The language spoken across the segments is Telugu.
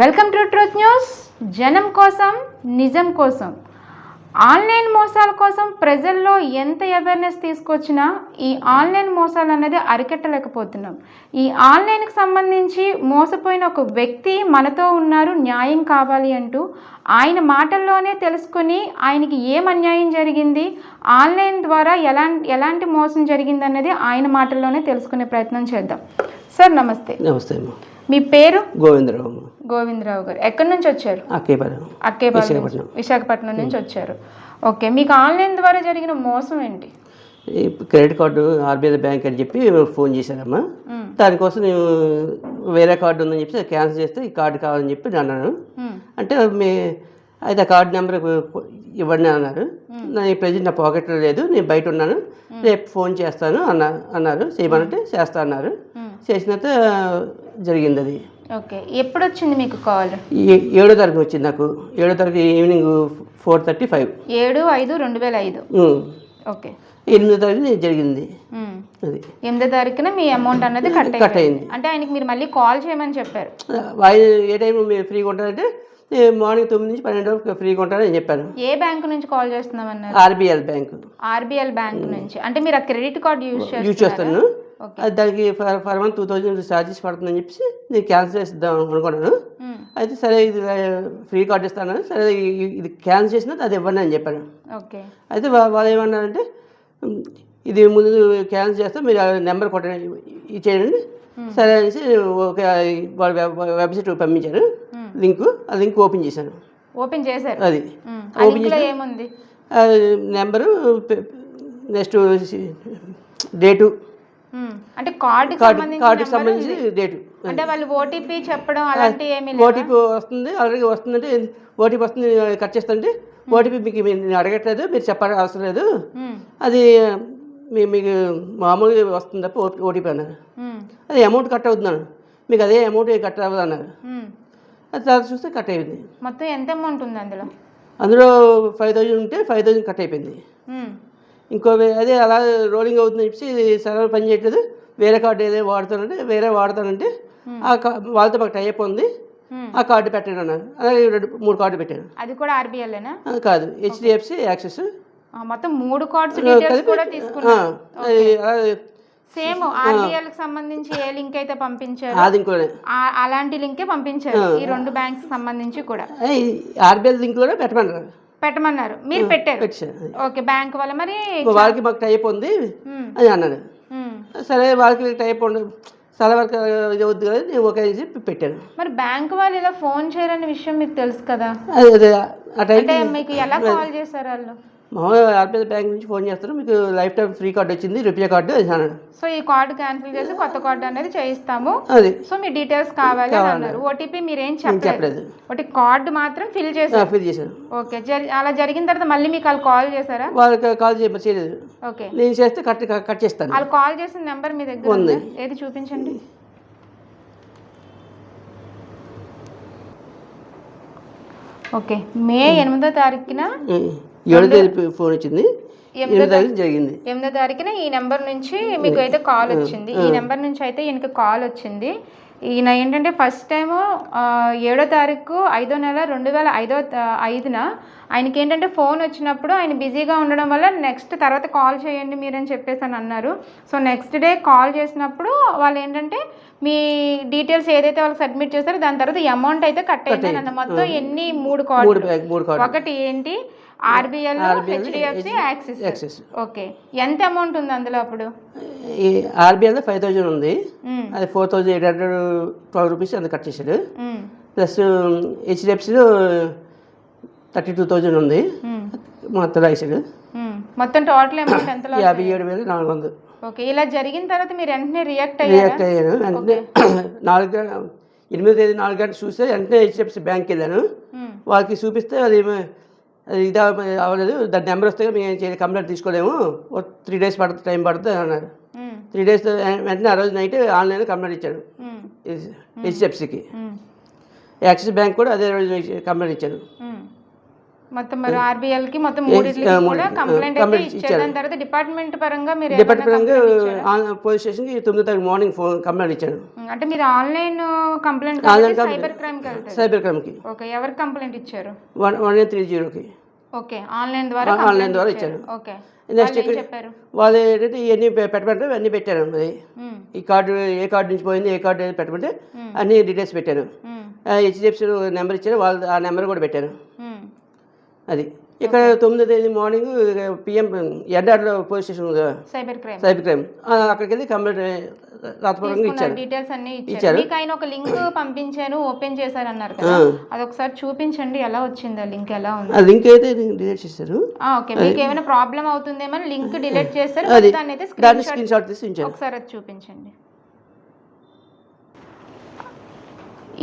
వెల్కమ్ టు ట్రూత్ న్యూస్ జనం కోసం నిజం కోసం. ఆన్లైన్ మోసాల కోసం ప్రజల్లో ఎంత అవేర్నెస్ తీసుకొచ్చినా ఈ ఆన్లైన్ మోసాలు అనేది అరికట్టలేకపోతున్నాం. ఈ ఆన్లైన్కి సంబంధించి మోసపోయిన ఒక వ్యక్తి మనతో ఉన్నారు న్యాయం కావాలి అంటూ ఆయన మాటల్లోనే తెలుసుకొని ఆయనకి ఏం అన్యాయం జరిగింది ఆన్లైన్ ద్వారా ఎలా ఎలాంటి మోసం జరిగింది అనేది ఆయన మాటల్లోనే తెలుసుకునే ప్రయత్నం చేద్దాం. సార్ నమస్తే. నమస్తే మీ పేరు? గోవిందరావు. గోవిందరావు గారు. ఎక్కడి నుంచి వచ్చారు? అక్కేపాలెం. అక్కేపాలెం నుంచి. విశాఖపట్నం. విశాఖపట్నం నుంచి వచ్చారు. ఓకే మీకు ఆన్లైన్ ద్వారా జరిగిన మోసం ఏంటి? క్రెడిట్ కార్డు ఆర్బీఐ బ్యాంక్ అని చెప్పి ఫోన్ చేశారమ్మా. మ్మ్. దానికోసం నేను వేరే కార్డు ఉందని చెప్పి క్యాన్సిల్ చేస్తే ఈ కార్డు కావాలని చెప్పి నేను అన్నాను. అంటే మీ అయితే ఆ కార్డు నెంబర్ ఇవ్వండి అన్నారు. నా ఈ ప్రజెంట్ నా పాకెట్లో లేదు నేను బయట ఉన్నాను. రేపు ఫోన్ చేస్తాను అన్న అన్నారు. చేయమనంటే చేస్తా అన్నారు. మ్మ్. చేసినంత జరిగింది అది ఓకే. ఎప్పుడు వచ్చింది మీకు కాల్? ఏడో తారీఖు వచ్చింది నాకు. ఏడో తారీఖు ఈవినింగ్ ఫోర్ థర్టీ ఫైవ్. ఏడు ఐదు రెండు వేల ఐదు. ఓకే. ఎనిమిదో తారీఖు జరిగింది. అది. ఎనిమిదో తారీఖున మీ అమౌంట్ అన్నది కట్ కట్ అయింది. అంటే ఆయనకి మీరు మళ్ళీ కాల్ చేయమని చెప్పారు. ఏ టైం మీరు ఫ్రీగా ఉంటారంటే మార్నింగ్ తొమ్మిది నుంచి పన్నెండు వరకు ఫ్రీగా ఉంటారని చెప్పాను. ఏ బ్యాంక్ నుంచి call చేస్తున్నామన్నారు? RBL bank. RBL bank నుంచి. అంటే మీరు ఆ క్రెడిట్ కార్డ్ యూజ్ యూజ్ చేస్తాను. దానికి for for month two thousand charges పడుతుందని చెప్పేసి నేను క్యాన్సిల్ చేద్దాం అనుకున్నాను. అయితే సరే ఇది ఫ్రీ కార్డ్ ఇస్తాను. సరే ఇది క్యాన్సిల్ చేసినా అది ఇవ్వండి అని చెప్పాను. ఓకే. అయితే వాళ్ళు ఏమన్నారంటే "ఉమ్, ఇది ముందు క్యాన్సిల్ చేస్తే మీరు నెంబర్ కొట్టండి ఇచ్చేయండి. సరే అనేసి ఒక వాళ్ళ వెబ్- వెబ్సైట్ పంపించారు. లింక్ ఆ లింక్ ఓపెన్ చేశాను ఓపెన్ చేశారు? అది. ఏముంది? ఆ నెంబరు నెక్స్ట్ డేటు. అంటే కార్డు కార్డుకి సంబంధించి. డేటు అంటే వాళ్ళు ఓటీపీ చెప్పడం అలాంటి ఏమీ ఓటీపీ వస్తుంది. ఆల్రెడీ వస్తుందంటే ఓటీపీ వస్తుంది కట్ చేస్తుంటే ఓటీపీ మీకు నేను అడగట్లేదు మీరు చెప్పాల్సిన అవసరం లేదు. అది మీ మీకు మామూలుగా వస్తుంది తప్ప ఓటీపీ అన్నారు. అది అమౌంట్ కట్ అవుతున్నాను మీకు అదే అమౌంట్ కట్ అవ్వదు అన్నారు. అది తర్వాత చూస్తే కట్ అయిపోయింది. మొత్తం ఎంత అమౌంట్ ఉంది అందులో? అందులో ఫైవ్ థౌజండ్ ఉంటే ఫైవ్ థౌజండ్ కట్ అయిపోయింది. ఇంకో అదే అలా రోలింగ్ అవుతుందని చెప్పి సర్వర్ పని చేయట్లేదు. వేరే కార్డు ఏదో వాడుతానంటే వేరే వాడతానంటే ఆ వాళ్ళతో మాకు టైప్ ఉంది. ఆ కార్డు పెట్టండి అన్నారు. అలాగే రెండు మూడు కార్డు పెట్టాను అది కూడా ఆర్బిఎల్ఏనా ఆ, కాదు. హెచ్డిఎఫ్సి యాక్సెస్ మొత్తం మూడు కార్డ్స్ డీటెయిల్స్ కూడా తీసుకున్నారు. సేమ్ ఆర్బిఎల్కి సంబంధించి ఏ లింక్ అయితే పంపించారు అది ఇంకోనే. అలాంటి లింకే పంపించారు. ఈ రెండు బ్యాంక్స్ సంబంధించి కూడా. ఆర్బీఐ లింక్లోనే పెట్టమన్నారు. పెట్టమన్నారు. మీరు పెట్టారు. ఓకే బ్యాంక్ వల్ల మరి వాళ్ళకి మాకు టైప్ ఉంది. అని అన్నాడు. సరే వాళ్ళకి టైప్ ఉండదు చాలా వరకు ఇది వద్దు కదా నేను అని చెప్పి పెట్టాను మరి బ్యాంక్ వాళ్ళు ఇలా ఫోన్ చేయరనే విషయం మీకు తెలుసు కదా? అదే మీకు ఎలా కాల్ చేశారు వాళ్ళు? మామూలుగా ఆర్బీఐ బ్యాంక్ నుంచి ఫోన్ చేస్తారు మీకు లైఫ్ టైం ఫ్రీ కార్డు వచ్చింది రూపాయ కార్డు అని అన్నాడు. సో ఈ కార్డు క్యాన్సిల్ చేసి కొత్త కార్డు అనేది చేయిస్తాము. అది. సో మీ డీటెయిల్స్ కావాలి అని అన్నారు. ఓటీపీ మీరేం చెప్పలేదు. చెప్పలేదు. ఒకటి కార్డు మాత్రం ఫిల్ చేశారు. ఫిల్ చేశాను ఓకే అలా జరిగిన తర్వాత మళ్ళీ మీకు వాళ్ళు కాల్ చేశారా? వాళ్ళకి కాల్ చేయ చేయలేదు. ఓకే. నేను చేస్తే కట్ కట్ చేస్తాను. వాళ్ళు కాల్ చేసిన నెంబర్ మీ దగ్గర ఉంది. ఏది చూపించండి. ఓకే మే ఎనిమిదో తారీఖున. ఏడో తేదీ ఫోన్ వచ్చింది. ఎనిమిదో తారీఖు జరిగింది. ఎనిమిదో తారీఖున ఈ నెంబర్ నుంచి మీకు అయితే కాల్ వచ్చింది. ఈ నెంబర్ నుంచి అయితే ఈయనకి కాల్ వచ్చింది. ఈయన ఏంటంటే ఫస్ట్ టైము ఏడో తారీఖు ఐదో నెల రెండు వేల ఐదో ఐదున ఆయనకి ఏంటంటే ఫోన్ వచ్చినప్పుడు ఆయన బిజీగా ఉండడం వల్ల నెక్స్ట్ తర్వాత కాల్ చేయండి మీరని చెప్పేసి అని అన్నారు. సో నెక్స్ట్ డే కాల్ చేసినప్పుడు వాళ్ళు ఏంటంటే మీ డీటెయిల్స్ ఏదైతే వాళ్ళకి సబ్మిట్ చేస్తారో దాని తర్వాత అమౌంట్ అయితే కట్ అయింది. అన్న మొత్తం ఎన్ని? మూడు కార్డు ఒకటి ఏంటి? RBL HDFC Axis Axis okay ఎంత అమౌంట్ ఉంది అందులో అప్పుడు? ఈ ఆర్బీఐలో ఫైవ్ థౌజండ్ ఉంది. మ్మ్. అది four thousand eight hundred twelve rupees అంత కట్ చేశాడు. ప్లస్ హెచ్డిఎఫ్సిలో థర్టీ టూ థౌజండ్ ఉంది. మ్మ్. మొత్తం రాశాడు. మ్మ్. మొత్తం టోటల్ అమౌంట్ ఎంత యాభై ఏడు వేలు నాలుగు వందలు. ఓకే ఇలా జరిగిన తర్వాత మీరు వెంటనే రియాక్ట్ అయ్యారా? రియాక్ట్ అయ్యాను. వెంటనే నాలుగు ఎనిమిదో తేదీ నాలుగు గంటలు చూస్తే వెంటనే హెచ్డిఎఫ్సి బ్యాంక్కి వెళ్ళాను. వాళ్ళకి చూపిస్తే అది ఇది అవ- అవ్వలేదు దాని నెంబర్ వస్తే మేము కంప్లైంట్ తీసుకోలేము ఓ త్రీ డేస్ పడుతుంది టైం పడుతుంది అన్నారు. త్రీ డేస్ వెంటనే ఆ రోజు నైట్ ఆన్లైన్ కంప్లైంట్ ఇచ్చాడు. హెచ్డిఎఫ్సికి. యాక్సిస్ బ్యాంక్ కూడా అదే రోజు కంప్లైంట్ ఇచ్చారు మ్మ్. మొత్తం మరి ఆర్బీఎల్కి మొత్తం కూడా కంప్లైంట్ అయితే ఇచ్చారు దాని తర్వాత డిపార్ట్మెంట్ పరంగా మీరు డిపార్ట్మెంట్ పరంగా? పోలీస్ స్టేషన్కి తొమ్మిది తారీఖు మార్నింగ్ ఫోన్ కంప్లైంట్ ఇచ్చాను అంటే మీరు ఆన్లైన్ కంప్లైంట్ సైబర్ క్రైమ్కి సైబర్ క్రైమ్కి ఓకే ఎవరికి కంప్లైంట్ ఇచ్చారు? వన్ వన్ ఎయిట్ త్రీ జీరోకి. ఓకే ఆన్లైన్ ద్వారా ఆన్లైన్ ద్వారా ఇచ్చారు. ఓకే నెక్స్ట్ చెప్పారు? వాళ్ళు ఏంటంటే ఇవన్నీ పెట్టమంటే అన్నీ పెట్టాను మరి ఈ కార్డు ఏ కార్డు నుంచి పోయింది ఏ కార్డు పెట్టమంటే. అన్ని డీటెయిల్స్ పెట్టాను హెచ్డిఎఫ్సి నెంబర్ ఇచ్చారు. వాళ్ళు ఆ నెంబర్ కూడా పెట్టాను అది. ఇక్కడ తొమ్మిదో తేదీ మార్నింగ్ పిఎం ఎడ్డాడలో పోలీస్ స్టేషన్ కదా, సైబర్ క్రైమ్. Cyber crime. అక్కడికి వెళ్ళి కంప్లైంట్ రాతపూర్వకంగా ఇచ్చారు. డీటెయిల్స్ అన్ని ఇచ్చారు. మీకు ఆయన ఒక లింక్ పంపించాను ఓపెన్ చేశారన్నారు కదా. ఆ. అది ఒకసారి చూపించండి ఎలా వచ్చింది లింక్ ఎలా ఉంది? ఆ లింక్ అయితే డిలీట్ చేశారు. ఓకే. మీకు ఏమైనా ప్రాబ్లం అవుతుందేమో లింక్ డిలీట్ మరి దాన్ని అయితే స్క్రీన్ షాట్ తీసి ఒకసారి అది చూపించండి.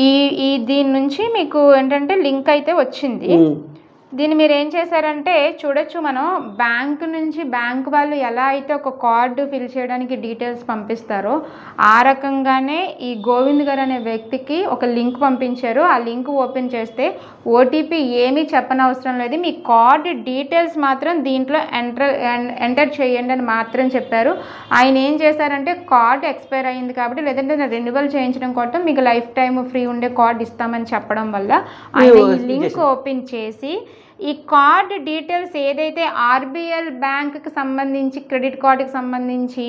ఈ ఈ దీని నుంచి మీకు ఏంటంటే లింక్ అయితే వచ్చింది. దీన్ని మీరు ఏం చేశారంటే చూడొచ్చు మనం బ్యాంక్ నుంచి బ్యాంక్ వాళ్ళు ఎలా అయితే ఒక కార్డు ఫిల్ చేయడానికి డీటెయిల్స్ పంపిస్తారో ఆ రకంగానే ఈ గోవింద్ గారు అనే వ్యక్తికి ఒక లింక్ పంపించారు. ఆ లింక్ ఓపెన్ చేస్తే ఓటీపీ ఏమీ చెప్పనవసరం లేదు. మీ కార్డు డీటెయిల్స్ మాత్రం దీంట్లో ఎంటర్ ఎంటర్ చేయండి అని మాత్రం చెప్పారు. ఆయన ఏం చేశారంటే కార్డు ఎక్స్పైర్ అయ్యింది కాబట్టి లేదంటే రెన్యువల్ చేయించడం కోసం మీకు లైఫ్ టైం ఫ్రీ ఉండే కార్డు ఇస్తామని చెప్పడం వల్ల ఆయన ఈ లింక్ ఓపెన్ చేసి ఈ కార్డ్ డీటెయిల్స్ ఏదైతే ఆర్బిఎల్ బ్యాంక్కి సంబంధించి క్రెడిట్ కార్డుకి సంబంధించి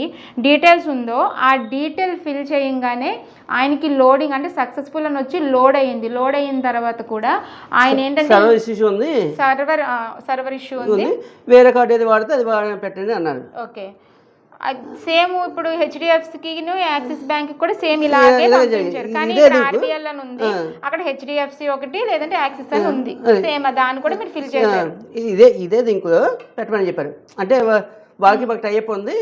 డీటెయిల్స్ ఉందో ఆ డీటెయిల్ ఫిల్ చేయంగానే ఆయనకి లోడింగ్ అంటే సక్సెస్ఫుల్ అని వచ్చి లోడ్ అయ్యింది. లోడ్ అయిన తర్వాత కూడా ఆయన ఏంటంటే సర్వర్ ఇష్యూ ఉంది? సర్వర్ సర్వర్ ఇష్యూ ఉంది. వేరే కార్డు ఏది వాడితే అది పెట్టండి అన్నారు. ఓకే. సేమ్ ఇప్పుడు హెచ్డిఎఫ్సికి యాక్సిస్ బ్యాంక్ కూడా సేమ్ ఇలాగే పంపించారు. కానీ ఇక్కడ. ఆర్బిఎల్ అని ఉంది. అక్కడ హెచ్డిఎఫ్సి ఒకటి లేదంటే యాక్సిస్ అని ఉంది. సేమ్ దాన్ని కూడా మీరు ఫిల్ చేశారు ఇది ఇదే లింక్ పెట్టమని చెప్పారు అంటే వాళ్ళకి మాకు టైప్ ఉంది.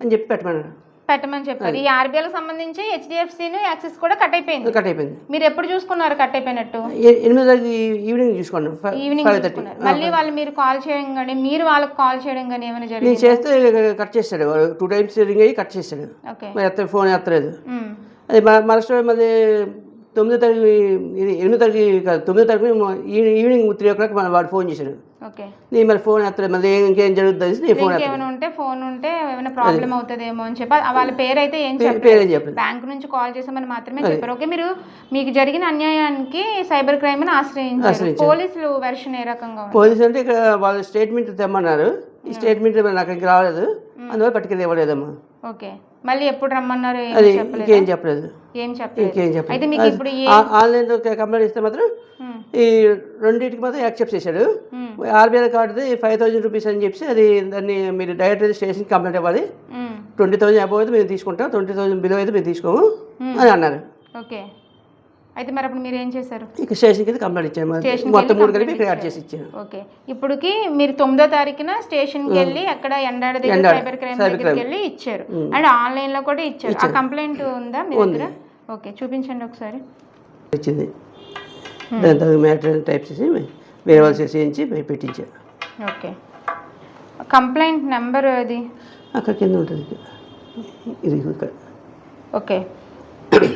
అని చెప్పి పెట్టమన్నారు పెట్టమని చెప్పారు. ఈ ఆర్బీఐ సంబంధించి హెచ్డిఎఫ్సిను యాక్సిస్ కూడా కట్ అయిపోయింది. కట్ అయిపోయింది. మీరు ఎప్పుడు చూసుకున్నారు కట్ అయిపోయినట్టు? ఎనిమిది తారీఖు ఈవినింగ్ చూసుకోండి. ఈవినింగ్ చూసుకున్నారు. మళ్ళీ వాళ్ళు మీరు కాల్ చేయడం కానీ మీరు వాళ్ళకి కాల్ చేయడం కానీ ఏమైనా నేను జరిగింది? చేస్తే కట్ చేస్తాడు. టూ టైమ్స్ రింగ్ అయ్యి కట్ చేస్తాడు. ఓకే. మరి ఎత్త ఫోన్ ఎత్తలేదు. ఉమ్. అది మ- మరుసటి మళ్ళీ తొమ్మిదో తారీఖు ఇది ఎనిమిదో తారీఖు కాదు తొమ్మిదో తారీఖు ఈవినింగ్ త్రీ ఓ క్లాక్ వాడు ఫోన్ చేశాడు. ఓకే. నేను మరి ఫోన్ ఎత్తలేదు మళ్ళీ ఇంకేం జరుగుతుంది నేను ఫోన్ ఇంకేమైనా ఉంటే ఫోన్ ఉంటే ఏమైనా ప్రాబ్లం అవుతుందేమో అని చెప్పి వాళ్ళ పేరు అయితే ఏం చెప్పలేదు. బ్యాంక్ నుంచి కాల్ చేసామని మాత్రమే చెప్పారు. ఓకే మీరు మీకు జరిగిన అన్యాయానికి సైబర్ క్రైమ్ని ఆశ్రయించారు. పోలీసులు వెర్షన్ ఏ రకంగా ఉంది? పోలీసు అంటే ఇక్కడ వాళ్ళ స్టేట్మెంట్ తెమ్మన్నారు. ఈ స్టేట్మెంట్ నాకు ఇంకా రాలేదు. అందువల్ల పట్టుకెళ్ళి ఇవ్వలేదమ్మా. ఓకే. మళ్ళీ ఎప్పుడు రమ్మన్నారు? ఏం అది చెప్పలేదు? ఇంకేం చెప్పలేదు. ఏం చెప్పలేదు. ఇంకేం అయితే చెప్పలేదు మీకు ఇప్పుడు ఏ ఆ- ఆన్లైన్లో కంప్లైంట్ ఇస్తే మాత్రం ఈ రెండింటికి మాత్రం యాక్సెప్ట్ చేశాడు. ఆర్బీఐ కార్డుది ఫైవ్ థౌసండ్ రూపీస్ అని చెప్పి అది దాన్ని మీరు డైరెక్ట్ స్టేషన్కి కంప్లైంట్ ఇవ్వాలి. ట్వంటీ థౌసండ్ అబౌవ్ అయితే మేము తీసుకుంటాం. ట్వంటీ థౌసండ్ బిలో అయితే మేము తీసుకోము అని అన్నారు. ఓకే. అయితే మరి అప్పుడు మీరు ఏం చేశారు? ఇక స్టేషన్కి అయితే కంప్లైంట్ ఇచ్చాను మొత్తం మూడు కలిపి యాడ్ చేసి ఇచ్చాను ఓకే. ఇప్పుడుకి మీరు తొమ్మిదో తారీఖున స్టేషన్కి వెళ్ళి అక్కడ ఎండాడ దగ్గర సైబర్ క్రైమ్ దగ్గరికి. వెళ్ళి ఇచ్చారు. అండ్ ఆన్లైన్లో కూడా ఇచ్చారు. ఆ కంప్లైంట్ ఉందా మీ దగ్గర? ఓకే. చూపించండి ఒకసారి. ఇచ్చింది. దాని తర్వాత మ్యాటర్ టైప్ చేసి వేరే వాళ్ళు చేసి పెట్టించాను ఓకే. కంప్లైంట్ నెంబర్ అది అక్కడ కింద ఉంటుంది ఇది ఇక్కడ. ఓకే.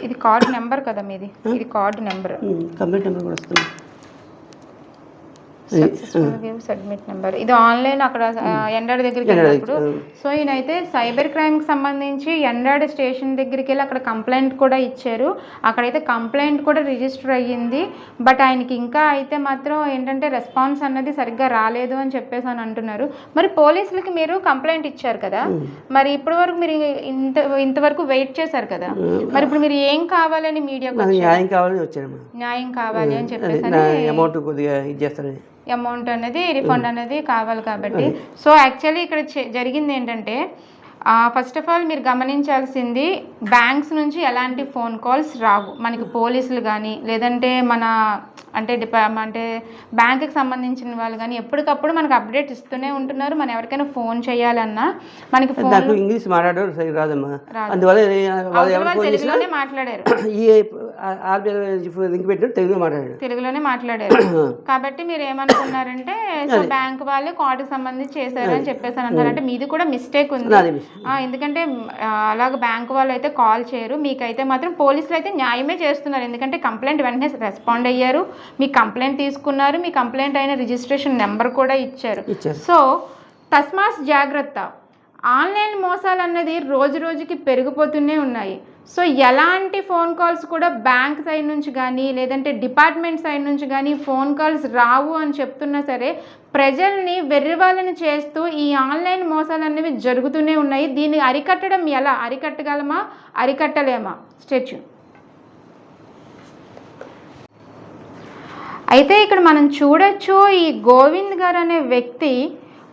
ఇది కార్డ్ నెంబర్ కదా మీది? ఇది కార్డ్ నెంబర్. కంప్లైంట్ నెంబర్ కూడా వస్తుంది. సబ్మిట్ నెంబర్ ఇది ఆన్లైన్ అక్కడ ఎండాడ్ దగ్గరికి వెళ్ళినప్పుడు. సో ఈయనైతే సైబర్ క్రైమ్కి సంబంధించి ఎండాడ్ స్టేషన్ దగ్గరికి వెళ్ళి అక్కడ కంప్లైంట్ కూడా ఇచ్చారు. అక్కడైతే కంప్లైంట్ కూడా రిజిస్టర్ అయ్యింది. బట్ ఆయనకి ఇంకా అయితే మాత్రం ఏంటంటే రెస్పాన్స్ అన్నది సరిగ్గా రాలేదు అని చెప్పేసి అని అంటున్నారు. మరి పోలీసులకి మీరు కంప్లైంట్ ఇచ్చారు కదా? మరి ఇప్పటి వరకు మీరు ఇంత ఇంతవరకు వెయిట్ చేశారు కదా? మరి ఇప్పుడు మీరు ఏం కావాలని మీడియాకు నాకు న్యాయం కావాలని వచ్చానమ్మా న్యాయం కావాలి అని చెప్పేసి అమౌంట్ కొద్దిగా ఇది చేస్తానని అమౌంట్ అనేది రిఫండ్ అనేది కావాలి కాబట్టి. సో యాక్చువల్లీ ఇక్కడ చె- జరిగింది ఏంటంటే ఫస్ట్ ఆఫ్ ఆల్ మీరు గమనించాల్సింది బ్యాంక్స్ నుంచి ఎలాంటి ఫోన్ కాల్స్ రావు. మనకి పోలీసులు కానీ లేదంటే మన అంటే డిపా అంటే బ్యాంకుకి సంబంధించిన వాళ్ళు కానీ ఎప్పటికప్పుడు మనకు అప్డేట్ ఇస్తూనే ఉంటున్నారు. మనం ఎవరికైనా ఫోన్ చేయాలన్నా మనకి ఫోన్ ఇంగ్లీష్ మాట్లాడడం సరిగ్గా రాదమ్మా. రాదు. అందువల్ల తెలుగులోనే మాట్లాడారు. ఈ లింక్ తెలుగులో మాట్లాడాడు. తెలుగులోనే మాట్లాడారు. కాబట్టి మీరు ఏమనుకున్నారంటే బ్యాంక్ వాళ్ళు కార్డుకి సంబంధించి చేశారు అని చెప్పేసి అని అన్నారు. అంటే మీది కూడా మిస్టేక్ ఉంది. ఎందుకంటే అలాగ బ్యాంక్ వాళ్ళు అయితే కాల్ చేయరు. మీకైతే మాత్రం పోలీసులు అయితే న్యాయమే చేస్తున్నారు. ఎందుకంటే కంప్లైంట్ వెంటనే రెస్పాండ్ అయ్యారు. మీ కంప్లైంట్ తీసుకున్నారు. మీ కంప్లైంట్ అయిన రిజిస్ట్రేషన్ నెంబర్ కూడా ఇచ్చారు. సో తస్మాస్ జాగ్రత్త. ఆన్లైన్ మోసాలు అన్నది రోజు రోజుకి పెరిగిపోతూనే ఉన్నాయి. సో ఎలాంటి ఫోన్ కాల్స్ కూడా బ్యాంక్ సైడ్ నుంచి కానీ లేదంటే డిపార్ట్మెంట్ సైడ్ నుంచి కానీ ఫోన్ కాల్స్ రావు అని చెప్తున్నా సరే ప్రజల్ని వెర్రివాళ్ళని చేస్తూ ఈ ఆన్లైన్ మోసాలు అనేవి జరుగుతూనే ఉన్నాయి. దీన్ని అరికట్టడం ఎలా? అరికట్టగలమా? అరికట్టలేమా? స్టెచ్యూ అయితే ఇక్కడ మనం చూడొచ్చు ఈ గోవింద్ గారు అనే వ్యక్తి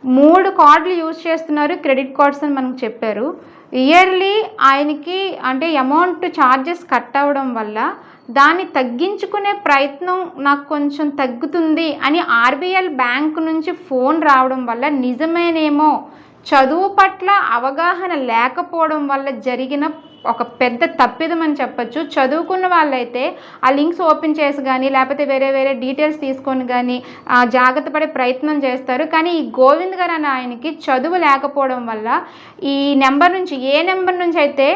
మూడు కార్డులు యూజ్ చేస్తున్నారు క్రెడిట్ కార్డ్స్ అని మనకు చెప్పారు. ఇయర్లీ ఆయనకి అంటే అమౌంట్ ఛార్జెస్ కట్ అవ్వడం వల్ల దాన్ని తగ్గించుకునే ప్రయత్నం నాకు కొంచెం తగ్గుతుంది అని ఆర్బీఎల్ బ్యాంక్ నుంచి ఫోన్ రావడం వల్ల నిజమేనేమో చదువు పట్ల అవగాహన లేకపోవడం వల్ల జరిగిన ఒక పెద్ద తప్పిదం అని చెప్పొచ్చు. చదువుకున్న వాళ్ళైతే ఆ లింక్స్ ఓపెన్ చేసి కానీ లేకపోతే వేరే వేరే డీటెయిల్స్ తీసుకొని కానీ జాగ్రత్త పడే ప్రయత్నం చేస్తారు. కానీ ఈ గోవింద్ గారు అనే ఆయనకి చదువు లేకపోవడం వల్ల ఈ నెంబర్ నుంచి ఏ నెంబర్ నుంచి అయితే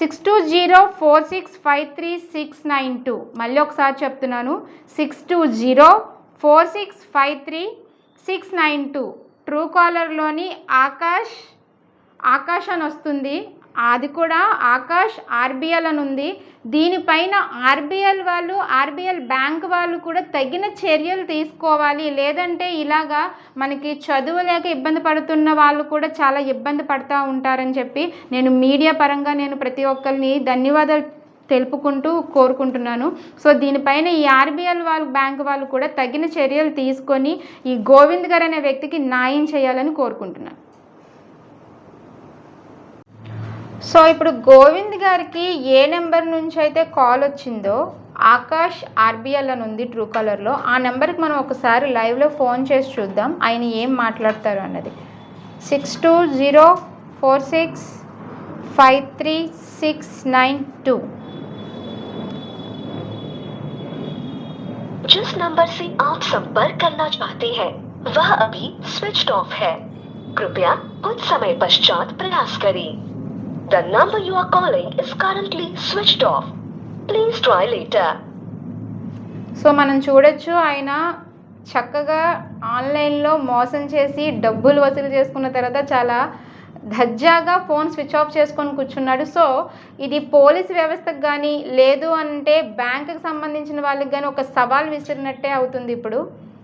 six two zero four six five three six nine two మళ్ళీ ఒకసారి చెప్తున్నాను six two zero four six five three six nine two true కాలర్లోని ఆకాష్ ఆకాష్ అని వస్తుంది అది కూడా ఆకాష్ ఆర్బిఎల్ అని ఉంది దీనిపైన ఆర్బిఎల్ వాళ్ళు ఆర్బిఎల్ బ్యాంక్ వాళ్ళు కూడా తగిన చర్యలు తీసుకోవాలి. లేదంటే ఇలాగా మనకి చదువు లేక ఇబ్బంది పడుతున్న వాళ్ళు కూడా చాలా ఇబ్బంది పడుతూ ఉంటారని చెప్పి నేను మీడియా పరంగా నేను ప్రతి ఒక్కరిని ధన్యవాదాలు తెలుపుకుంటూ కోరుకుంటున్నాను. సో దీనిపైన ఈ ఆర్బీఎల్ వాళ్ళు బ్యాంక్ వాళ్ళు కూడా తగిన చర్యలు తీసుకొని ఈ గోవింద్ గారు అనే వ్యక్తికి న్యాయం చేయాలని కోరుకుంటున్నాను. సో ఇప్పుడు గోవింద్ గారికి ఏ నెంబర్ నుంచి అయితే కాల్ వచ్చిందో ఆకాష్ ఆర్బిఎల్ అని ఉంది ట్రూ కలర్లో ఆ నెంబర్కి మనం ఒకసారి లైవ్లో ఫోన్ చేసి చూద్దాం ఆయన ఏం మాట్లాడతారు అన్నది six two zero four six five three six nine two जिस नंबर से आप संपर्क करना चाहते हैं वह अभी स्विच ऑफ है कृपया कुछ समय पश्चात प्रयास करें The number you are calling is currently switched off. Please try later. So మనం చూడొచ్చు ఆయన చక్కగా ఆన్లైన్లో మోసం చేసి డబ్బులు వసూలు చేసుకున్న తర్వాత చాలా దర్జాగా ఫోన్ స్విచ్ ఆఫ్ చేసుకొని కూర్చున్నాడు సో ఇది పోలీస్ వ్యవస్థకు కానీ లేదు అంటే బ్యాంకుకి సంబంధించిన వాళ్ళకి కానీ ఒక సవాల్ విసిరినట్టే అవుతుంది ఇప్పుడు